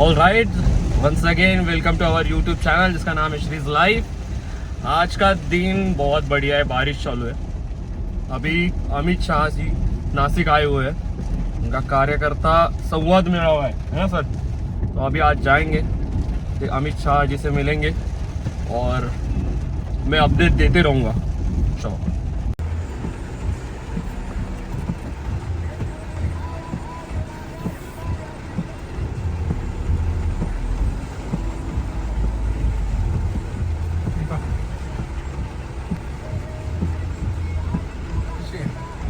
All right once again welcome to our YouTube channel जिसका नाम है श्रीज लाइव आज का दिन बहुत बढ़िया है, बारिश चालू है। अभी अमित शाह जी नासिक आए हुए हैं। उनका कार्यकर्ता संवाद मेळावा है है ना सर? तो अभी आज जाएँगे, फिर अमित शाह जी से मिलेंगे और मैं अपडेट देते रहूँगा। चलो।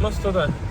मस्त होत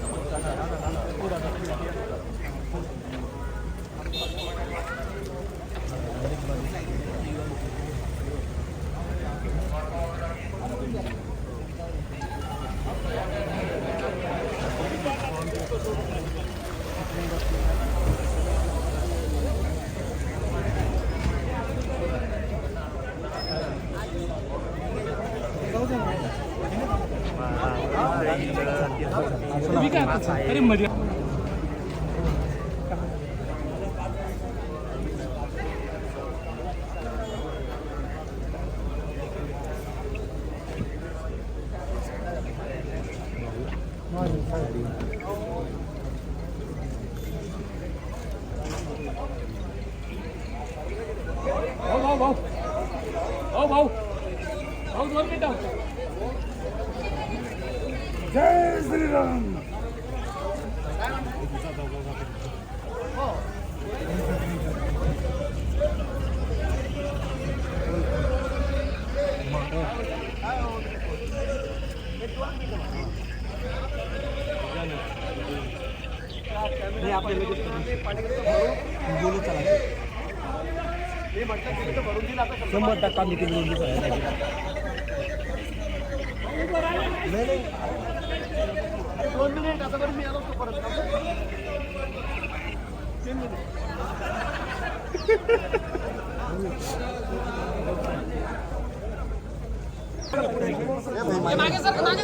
Tapi kan, tadi melihat शंभर टक्का मिटिंग दोन मिनिट आता बरं मी आलो परत. तीन मिनिट. मागे मागे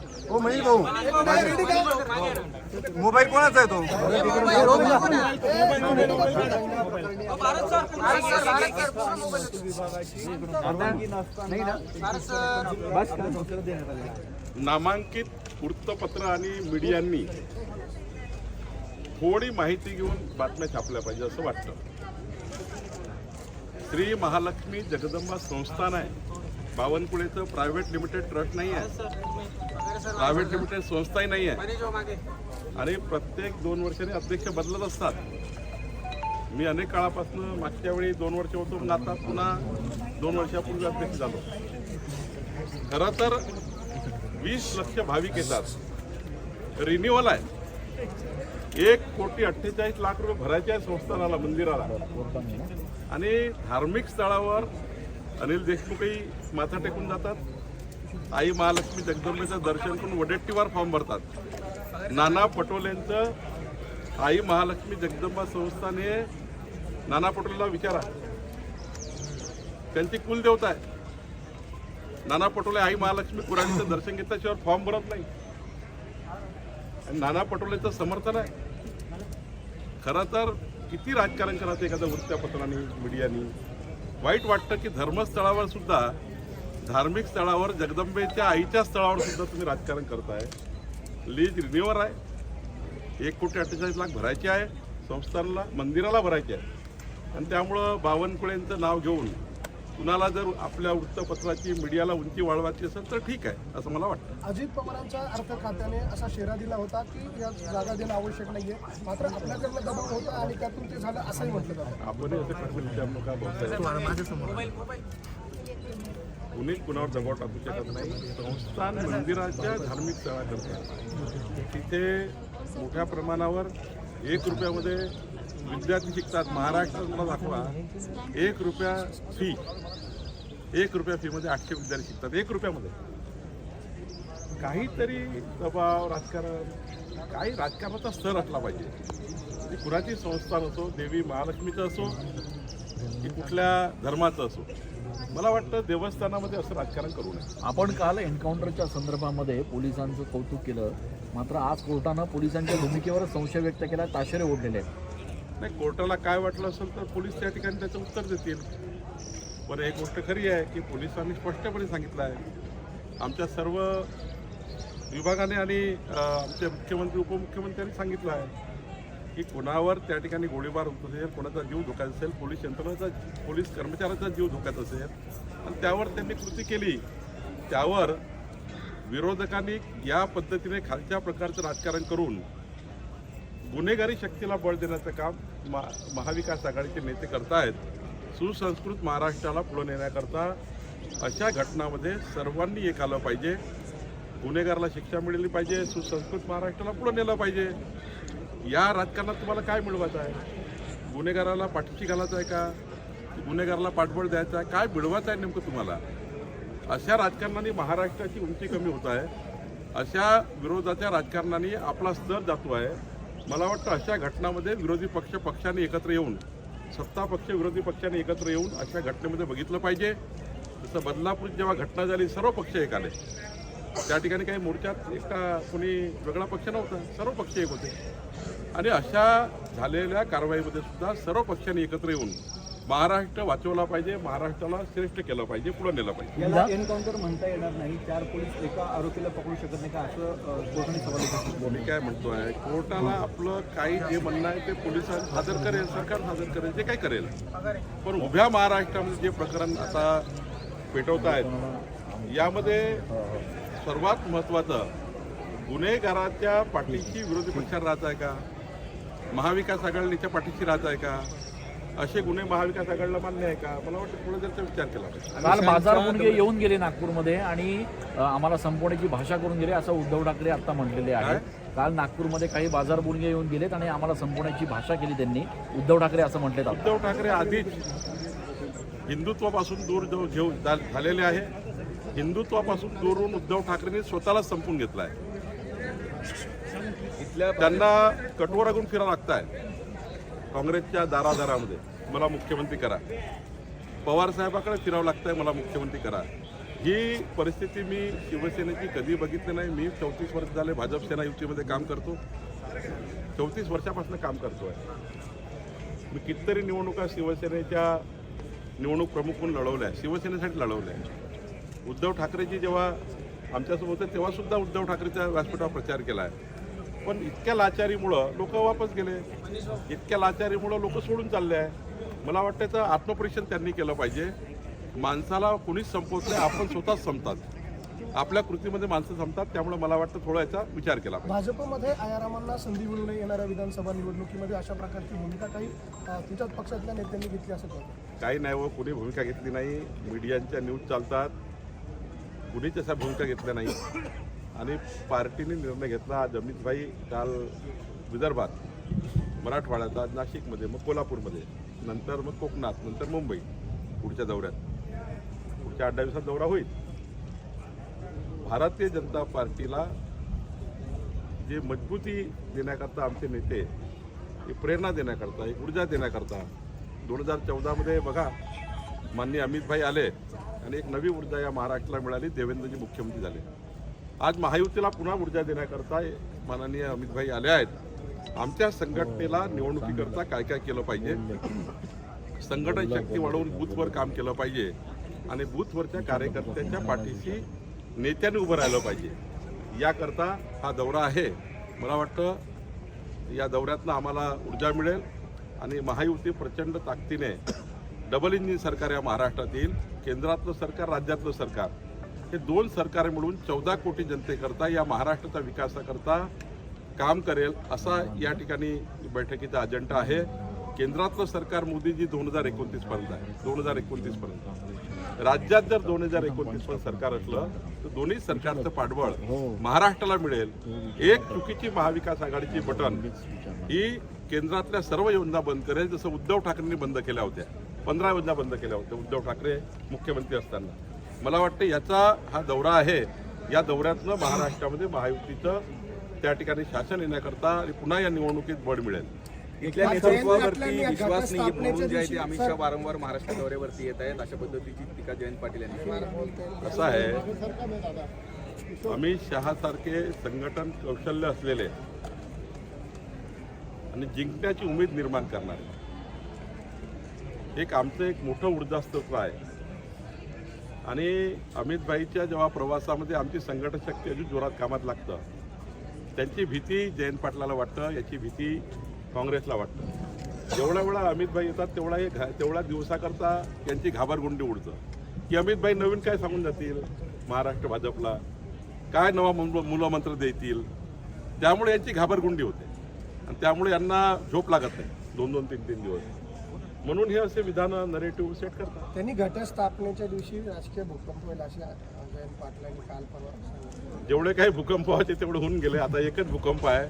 हो म्हणजे भाऊ. मोबाईल कोणाचा आहे तो? नामांकित वृत्तपत्र आणि मीडियांनी थोडी माहिती घेऊन बातम्या छापल्या पाहिजे असं वाटतं. श्री महालक्ष्मी जगदंबा संस्थान आहे. बावनकुळेचं प्रायव्हेट लिमिटेड ट्रस्ट नाही आहे. प्रायव्हेट लिमिटेड संस्थाही नाही आहे आणि प्रत्येक दोन वर्षांनी अध्यक्ष बदलत असतात. मी अनेक काळापासून मागच्या वेळी दोन वर्ष होतो मग आता पुन्हा दोन वर्षापूर्वी अध्यक्ष झालो. खरं तर वीस लक्ष भाविक येतात. रिन्युअल आहे. एक कोटी अठ्ठेचाळीस लाख रुपये भरायचे आहे संस्थानाला मंदिराला. आणि धार्मिक स्थळावर अनिल देशमुखही माथा टेकून जातात. आई महालक्ष्मी जगदंबेचं दर्शन करून वडेट्टीवर फॉर्म भरतात. नाना पटोलेंचं आई महालक्ष्मी जगदंबा संस्थाने नाना पटोलेला विचारा. त्यांची कुलदेवता आहे. नाना पटोले आई महालक्ष्मी कुराणीचं दर्शन घेतल्याशिवाय फॉर्म भरत नाही. आणि नाना पटोलेचं समर्थन आहे. खरं तर किती राजकारण करायचं एखाद्या वृत्तपत्राने मीडियानी? वाईट वाटतं की धर्मस्थळावर सुद्धा धार्मिक स्थळावर जगदंबेच्या आईच्या स्थळावर सुद्धा तुम्ही राजकारण करताय. लीज रिन्युअर आहे. एक कोटी अठ्ठेचाळीस लाख भरायचे आहे. संस्थानला मंदिराला भरायचे आहे. आणि त्यामुळं बावनकुळेंचं नाव घेऊन कुणाला जर आपल्या वृत्तपत्राची मीडियाला उंची वाढवायची असेल तर ठीक आहे असं मला वाटतं. अजित पवारांच्या अर्थ खात्याने असा शेरा दिला होता की या जागा देणं आवश्यक नाहीये. मात्र आपल्याकडनं दबाव होता आणि त्यातून ते झालं असंही म्हटलं जातं. आपण असे प्रश्न विचारू नका. कुणी कुणावर दबाव टाकू शकत नाही. संस्थान मंदिराच्या धार्मिक सेवा करतात तिथे मोठ्या प्रमाणावर एक रुपयामध्ये विद्यार्थी शिकतात. महाराष्ट्रात मला दाखवा. एक रुपया फी एक रुपया फीमध्ये आठशे विद्यार्थी शिकतात. एक रुपयामध्ये. काहीतरी दबाव राजकारण काही राजकारणाचा स्तर असला पाहिजे. कुणाची संस्थान असो देवी महालक्ष्मीचं असो की कुठल्या धर्माचं असो. मला वाटतं देवस्थानामध्ये असं राजकारण करू नये. आपण काल एन्काउंटरच्या संदर्भामध्ये पोलिसांचं कौतुक केलं. मात्र आज कोर्टानं पोलिसांच्या भूमिकेवर संशय व्यक्त केला ताशेरे ओढलेले आहेत. नाही कोर्टाला काय वाटलं असेल तर पोलीस त्या ठिकाणी त्याचं उत्तर देतील. पण एक गोष्ट खरी आहे की पोलिसांनी स्पष्टपणे सांगितलं आहे. आमच्या सर्व विभागाने आणि आमचे मुख्यमंत्री उपमुख्यमंत्र्यांनी सांगितलं आहे. की कोणावर त्या ठिकाणी गोळीबार होत असेल कोणाचा जीव धोक्यात असेल पोलीस यंत्रणाचा पोलीस कर्मचाऱ्याचा जीव धोक्यात असेल आणि त्यावर त्यांनी कृती केली. त्यावर विरोधकांनी या पद्धतीने खालच्या प्रकारचं राजकारण करून गुन्हेगारी शक्तीला बळ देण्याचं काम मा महाविकास आघाडीचे नेते करतायत. सुसंस्कृत महाराष्ट्राला पुढे नेण्याकरता अशा घटनामध्ये सर्वांनी एक आलं पाहिजे. गुन्हेगाराला शिक्षा मिळाली पाहिजे. सुसंस्कृत महाराष्ट्राला पुढे नेलं पाहिजे. या राजकारणात तुम्हाला काय मिळवायचं आहे? गुन्हेगाराला पाठीशी घालायचं आहे का? गुन्हेगाराला पाठबळ द्यायचं आहे? काय मिळवायचं आहे नेमकं तुम्हाला? अशा राजकारणाने महाराष्ट्राची उंची कमी होत आहे. अशा विरोधाच्या राजकारणाने आपला स्तर जातो आहे. मला वाटतं अशा घटनामध्ये विरोधी पक्ष पक्षाने एकत्र येऊन सत्ता पक्ष विरोधी पक्षाने एकत्र येऊन अशा घटनेमध्ये बघितलं पाहिजे. जसं बदलापूर जेव्हा घटना झाली सर्व पक्ष एक आले. त्या ठिकाणी काही मोर्चात एकटा कोणी वेगळा पक्ष नव्हता. सर्व पक्ष एक होते. आणि अशा झालेल्या कारवाईमध्ये सुद्धा सर्व पक्षांनी एकत्र येऊन महाराष्ट्र वाचवला पाहिजे महाराष्ट्राला श्रेष्ठ केलं पाहिजे पुढे नेलं पाहिजे. याला एन्काउंटर म्हणता येणार नाही. चार पोलीस एका आरोपीला पकडू शकत नाही का? असं कोर्टाने सवाल मी काय म्हणतोय कोर्टाला आपलं काही जे म्हणणं आहे ते पोलिसांनी सादर करेल सरकार सादर करेल जे काय करेल. पण उभ्या महाराष्ट्रामध्ये जे प्रकरण आता पेटवत आहेत यामध्ये सर्वात महत्त्वाचं गुन्हेगाराच्या पाठीशी विरोधी पक्षात राहत आहे का? महाविकास आघाडीच्या पाठीशी राहत आहे का? असे गुन्हे महाविकास आघाडीला मान्य आहे का? मला वाटतं पुढे त्याचा विचार केला काल बाजार मुंडगे येऊन गेले नागपूरमध्ये आणि आम्हाला संपवण्याची भाषा करून गेले असं उद्धव ठाकरे आता म्हटलेले आहे काल नागपूरमध्ये काही बाजार बुणगे येऊन गेलेत आणि आम्हाला संपवण्याची भाषा केली त्यांनी. उद्धव ठाकरे असं म्हटलेत आता. उद्धव ठाकरे आधीच हिंदुत्वापासून दूर जाऊ घेऊन झा- झालेले आहे हिंदुत्वापासून दूरून उद्धव ठाकरेंनी स्वतःला संपून घेतला आहे त्यांना कटोरागून फिरा लागताय काँग्रेसच्या दारादारामध्ये. मला मुख्यमंत्री करा. पवार साहेबाकडे फिरावं लागतंय मला मुख्यमंत्री करा. ही परिस्थिती मी शिवसेनेची कधी बघितली नाही. मी चौतीस वर्ष झाले भाजप सेना युतीमध्ये काम करतो. चौतीस वर्षापासून काम करतो आहे मी कितीतरी निवडणुका शिवसेनेच्या निवडणूक प्रमुख म्हणून लढवल्या शिवसेनेसाठी लढवल्या. उद्धव ठाकरेजी जेव्हा आमच्यासोबत होते तेव्हासुद्धा उद्धव ठाकरेच्या व्यासपीठावर प्रचार केला आहे पण इतक्या लाचारीमुळं लोक वापस गेले. इतक्या लाचारीमुळं लोक सोडून चालले आहे. मला वाटतं त्याचं आत्मपरीक्षण त्यांनी केलं पाहिजे. माणसाला कोणीच संपवत नाही आपण स्वतःच संपतात. आपल्या कृतीमध्ये माणसं संपतात त्यामुळे मला वाटतं थोडा याचा विचार केला भाजपमध्ये आयारामांना संधी मिळू नये येणाऱ्या विधानसभा निवडणुकीमध्ये अशा प्रकारची भूमिका काही तुमच्याच पक्षातल्या नेत्यांनी घेतली असं काही नाही व कोणी भूमिका घेतली नाही. मीडियांच्या न्यूज चालतात. कुणीच अशा भूमिका घेतल्या नाही. आणि पार्टीने निर्णय घेतला आज अमितभाई काल विदर्भात मराठवाड्यात आज नाशिकमध्ये मग कोल्हापूरमध्ये नंतर मग कोकणात नंतर मुंबई पुढच्या दौऱ्यात. पुढच्या आठ दिवसात दौरा होईल. भारतीय जनता पार्टीला जे मजबूती देण्याकरता आमचे नेते एक प्रेरणा देण्याकरता एक ऊर्जा देण्याकरता दोन हजार चौदामध्ये बघा माननीय अमितभाई आले आणि एक नवी ऊर्जा या महाराष्ट्राला मिळाली देवेंद्रजी मुख्यमंत्री झाले. आज महायुतीला पुन्हा ऊर्जा देण्याकरता माननीय अमितभाई आले आहेत. आमच्या संघटनेला निवडणुकीकरता काय काय केलं पाहिजे? संघटन शक्ती वाढवून बूथवर काम केलं पाहिजे आणि बूथवरच्या कार्यकर्त्यांच्या पाठीशी नेत्याने उभं राहिलं पाहिजे. याकरता हा दौरा आहे. मला वाटतं या दौऱ्यातनं आम्हाला ऊर्जा मिळेल आणि महायुती प्रचंड ताकदीने डबल इंजिन सरकार या महाराष्ट्रात येईल. केंद्रातलं सरकार राज्यातलं सरकार. हे दोन सरकार मिळून चौदा कोटी जनतेकरता या महाराष्ट्राच्या विकासाकरता काम करेल असा या ठिकाणी बैठकीचा अजेंडा आहे. केंद्रातलं सरकार मोदीजी दोन हजार एकोणतीस पर्यंत आहे. दोन हजार एकोणतीस पर्यंत. राज्यात जर दोन हजार एकोणतीस पर्यंत सरकार असलं तर दोन्ही सरकारचं पाठबळ महाराष्ट्राला मिळेल. एक चुकीची महाविकास आघाडीची बटन ही केंद्रातल्या सर्व योजना बंद करेल जसं उद्धव ठाकरेंनी बंद केल्या होत्या. पंधरा योजना बंद केल्या होत्या. उद्धव ठाकरे मुख्यमंत्री असताना. मला वाटतं याचा हा दौरा आहे. या दौऱ्यातनं महाराष्ट्रामध्ये महायुतीचं त्या ठिकाणी शासन येण्याकरता आणि पुन्हा या निवडणुकीत बळ मिळेल. इथल्या नेतृत्वावरती विश्वास नाही म्हणून जे आहे ते अमित शहा वारंवार महाराष्ट्र दौऱ्यावरती येत आहेत अशा पद्धतीची टीका जयंत पाटील यांनी केली आहे. असं आहे अमित शहासारखे संघटन कौशल्य असलेले आणि जिंकण्याची उमेद निर्माण करणारे. एक आमचं एक मोठं ऊर्जास्त्र आहे. आणि अमितभाईच्या जेव्हा प्रवासामध्ये आमची संघटन शक्ती अजून जोरात कामात लागतं त्यांची भीती जयंत पाटलाला वाटतं याची भीती काँग्रेसला वाटतं. जेवढा वेळा अमितभाई येतात तेवढा हे घा तेवढा दिवसाकरता यांची घाबरगुंडी उडतं. की अमितभाई नवीन काय सांगून जातील? महाराष्ट्र भाजपला काय नवा मूल- मूलमंत्र देतील? त्यामुळे यांची घाबरगुंडी होते. आणि त्यामुळे यांना झोप लागत नाही. दोन दोन तीन तीन दिवस. म्हणून हे असे विधान नरेटिव्ह सेट करतात. त्यांनी घटस्थापनेच्या दिवशी राजकीय भूकंप होईल अशी जयंत पाटलांनी काल परवा. जेवढे काही भूकंप व्हायचे तेवढे होऊन गेले. आता एकच भूकंप आहे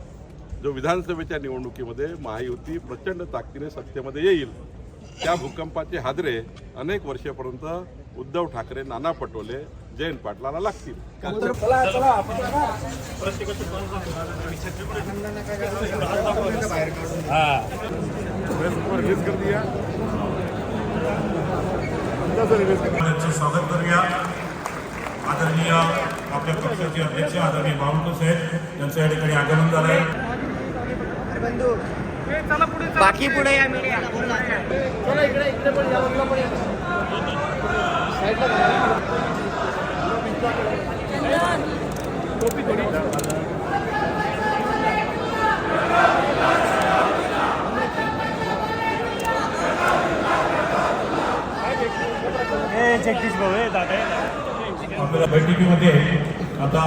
जो विधानसभेच्या निवडणुकीमध्ये महायुती प्रचंड ताकदीने सत्तेमध्ये येईल. त्या भूकंपाचे हादरे अनेक वर्षापर्यंत उद्धव ठाकरे नाना पटोले जयंत पाटलाला लागतील. त्यांचं स्वागत करूया आदरणीय आपल्या पक्षाचे अध्यक्ष आदरणीय बावनकुळे साहेब यांचं या ठिकाणी आगमन झालं आहे बाकी पुढे या मीडिया? आपल्या बैठकीमध्ये आता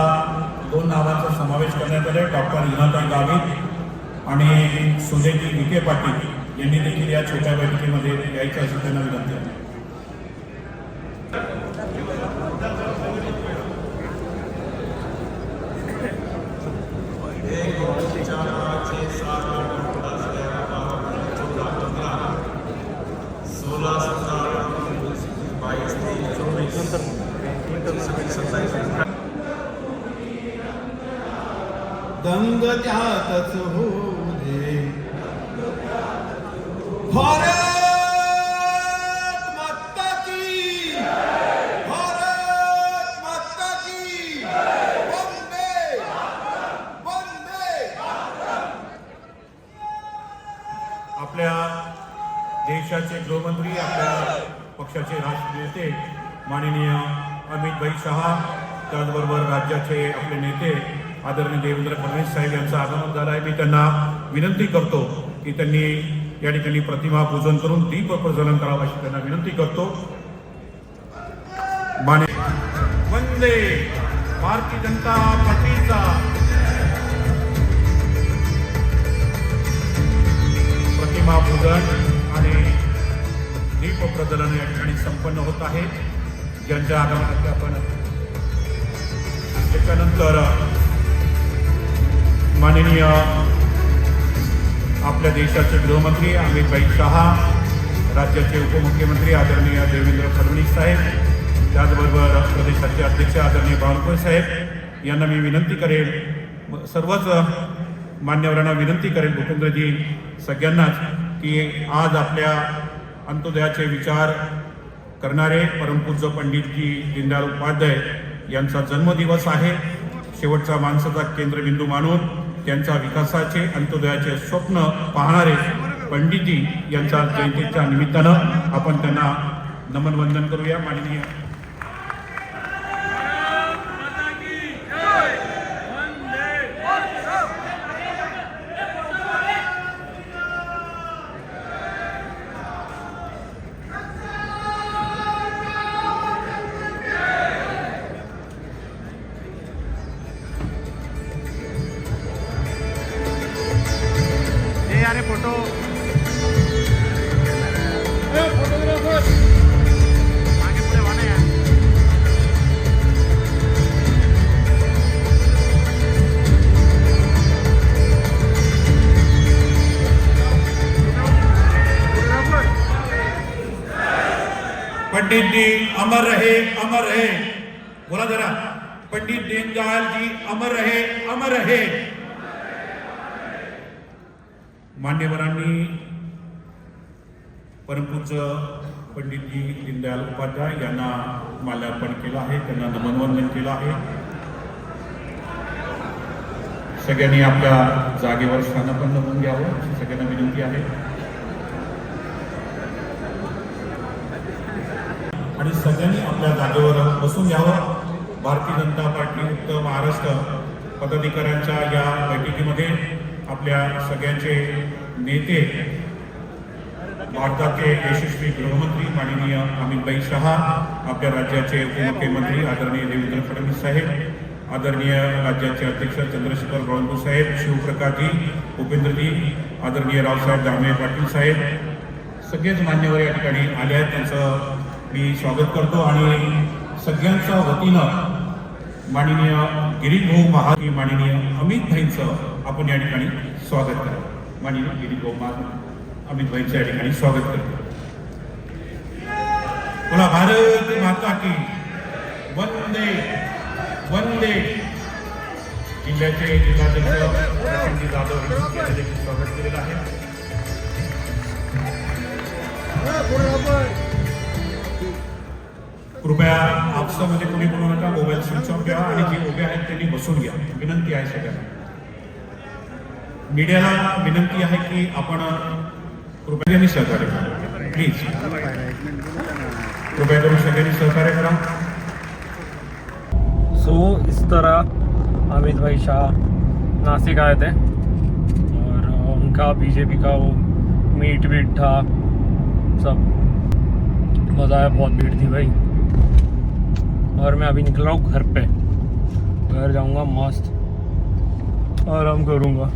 दोन नावांचा समावेश करण्यात आला डॉक्टर हिनाताई गावित आणि सुजयजी विखे पाटील यांनी देखील या छोट्या बैठकीमध्ये यायचं असं त्यांना विनंती आहे. दंग त्यातच होऊ दे. भारत माता की भारत माता की वंदे वंदे. आपल्या देशाचे गृहमंत्री आपल्या पक्षाचे राष्ट्रीय नेते माननीय अमित भाई शहा त्याचबरोबर राज्याचे आपले नेते आदरणीय देवेंद्र फडणवीस साहेब यांचं आगमन झालं आहे. मी त्यांना विनंती करतो की त्यांनी या ठिकाणी प्रतिमा पूजन करून दीप प्रज्वलन करावं अशी त्यांना विनंती करतो. माने वंदे भारतीय जनता पार्टीचा प्रतिमा पूजन आणि दीप प्रज्वलन या ठिकाणी संपन्न होत आहे. ज्यांच्या आगमनाचे आपण त्याच्यानंतर माननीय आपल्या देशाचे गृहमंत्री अमितभाई शहा राज्याचे उपमुख्यमंत्री आदरणीय देवेंद्र फडणवीस साहेब त्याचबरोबर प्रदेशाचे अध्यक्ष आदरणीय बावनकुळे साहेब यांना मी विनंती करेन सर्वच मान्यवरांना विनंती करेन भूपेंद्रजी सगळ्यांनाच की आज आपल्या अंत्योदयाचे विचार करणारे परमपूज्य पंडितजी दीनदयाळ उपाध्याय यांचा जन्मदिवस आहे. शेवटचा माणसाचा केंद्रबिंदू मानून त्यांचा विकासाचे अंत्योदयाचे स्वप्न पाहणारे पंडितजी यांचा जयंतीच्या निमित्तानं आपण त्यांना नमनवंदन करूया. माननीय पंडित जी अमर रहे अमर रहे। बोला जरा पंडित दीनदयाल जी अमर रहे अमर रहे। मान्यवरांनी परमपूज पंडितजी दीनदयाल उपाध्याय यांना माल्यार्पण केलं आहे त्यांना नमनवंदन केलं आहे. सगळ्यांनी आपल्या जागेवर स्थानापन्न होऊन घ्यावं सगळ्यांना विनंती आहे. आणि सगळ्यांनी आपल्या जागेवर बसून घ्यावं भारतीय जनता पार्टी उत्तर महाराष्ट्र पदाधिकाऱ्यांच्या या बैठकीमध्ये आपल्या सगळ्यांचे नेते भारताचे यशस्वी गृहमंत्री माननीय अमितभाई शहा आपल्या राज्याचे उपमुख्यमंत्री आदरणीय देवेंद्र फडणवीस साहेब आदरणीय राज्याचे अध्यक्ष चंद्रशेखर बावनकुळे साहेब शिवप्रकाशजी उपेंद्रजी आदरणीय रावसाहेब दानवे पाटील साहेब सगळेच मान्यवर या ठिकाणी आले आहेत. त्यांचं मी स्वागत करतो आणि सगळ्यांच्या वतीनं माननीय गिरीभाऊ महा माननीय अमित भाईंचं आपण या ठिकाणी स्वागत करतो माननीय गिरीभाऊ महा अमित भाईंचं या ठिकाणी स्वागत करतो बोला भारत माता की वंदे वंदे. जिल्ह्याचे जिल्हाध्यक्ष जाधव यांनी स्वागत केलेलं आहे. कृपया आपसामध्ये कोणी बोलू नका मोबाईल स्विच ऑफ घ्या आणि जे उभे आहेत त्यांनी बसून घ्या. विनंती आहे सगळ्यांना. मीडियाला विनंती आहे की आपण कृपया सहकार्य करा. प्लीज कृपया करून सगळ्यांनी सहकार्य करा. सो इस तरह अमित भाई शाह नासिक आए थे और उनका बीजेपी का वो मीट वीट था सब। मज़ा आया बहुत भीड़ थी भाई। और मैं अभी निकल रहा हूँ घर पे। घर जाऊँगा मस्त। आराम करूँगा।